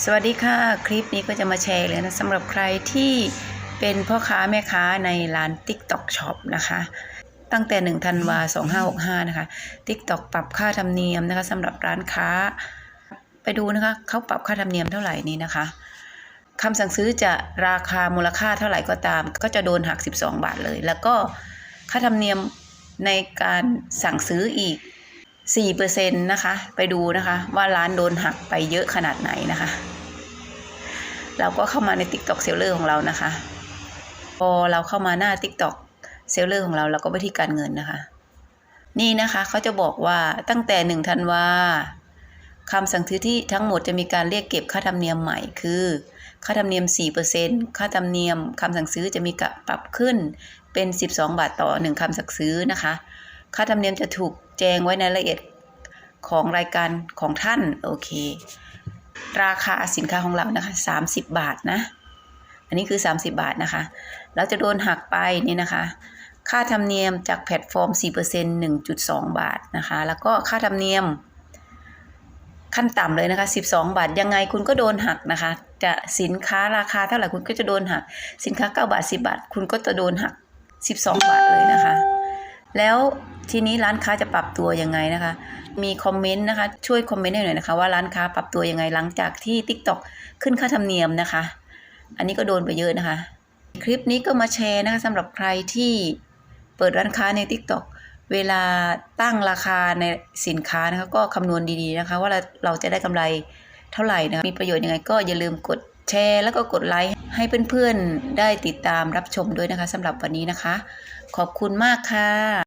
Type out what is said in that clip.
สวัสดีค่ะ คลิปนี้ก็จะมาแชร์เลยนะสำหรับใครที่เป็นพ่อค้าแม่ค้าในร้าน TikTok Shop นะคะ ตั้งแต่1ธันวา2565 นะคะ TikTok ปรับค่าธรรมเนียมนะคะสำหรับร้านค้า ไปดูนะคะเขาปรับค่าธรรมเนียมเท่าไหร่นี้นะคะคำสั่งซื้อจะราคามูลค่าเท่าไหร่ก็ตาม ก็จะโดนหัก 12 บาทเลย แล้วก็ค่าธรรมเนียมในการสั่งซื้ออีก 4%นะคะ ไปดูนะคะว่าร้านโดนหักไปเยอะขนาดไหนนะคะ เราก็เข้ามาใน TikTok Seller ของเรานะคะ พอเราเข้ามาหน้า TikTok Seller ของเราเราก็ไปที่การเงินนะคะ นี่นะคะเขาจะบอกว่าตั้งแต่1ธันวาคำสั่งซื้อที่ทั้งหมดจะมีการเรียกเก็บค่าธรรมเนียมใหม่คือ ค่าธรรมเนียม 4%ค่าธรรมเนียมคำสั่งซื้อจะมีการปรับขึ้นเป็น 12 บาทต่อ 1คำสั่งซื้อนะคะ ค่าธรรมเนียมจะถูกแจ้งไว้ในรายละเอียดของรายการของท่าน โอเค ราคาสินค้าของเรานะคะ30 บาทนะ อันนี้คือ 30 บาทนะคะ เราจะโดนหักไปนี่นะคะ ค่าธรรมเนียมจากแพลตฟอร์ม 4% 1.2 บาทนะคะ แล้วก็ค่าธรรมเนียมขั้นต่ำเลยนะคะ 12 บาท ยังไงคุณก็โดนหักนะคะ จะสินค้าราคาเท่าไหร่คุณก็จะโดนหัก สินค้า 9 บาท 10 บาท คุณก็จะโดนหัก 12 บาทเลยนะคะ แล้ว ทีนี้ร้านค้าจะปรับตัวยังไงนะคะ มีคอมเมนต์นะคะ ช่วยคอมเมนต์ให้หน่อยนะคะ ว่าร้านค้าปรับตัวยังไงหลังจากที่ TikTok ขึ้นค่าธรรมเนียมนะคะ อันนี้ก็โดนไปเยอะนะคะ คลิปนี้ก็มาแชร์นะคะสำหรับใครที่เปิดร้านค้าใน TikTok เวลาตั้งราคาในสินค้านะคะ ก็คำนวณดีๆนะคะ ว่าเราเราจะได้กำไรเท่าไหร่นะคะมีประโยชน์ยังไงก็อย่าลืมกดแชร์แล้วก็กดไลค์ให้เพื่อนๆได้ติดตามรับชมด้วยนะคะสำหรับวันนี้นะคะ ขอบคุณมากค่ะ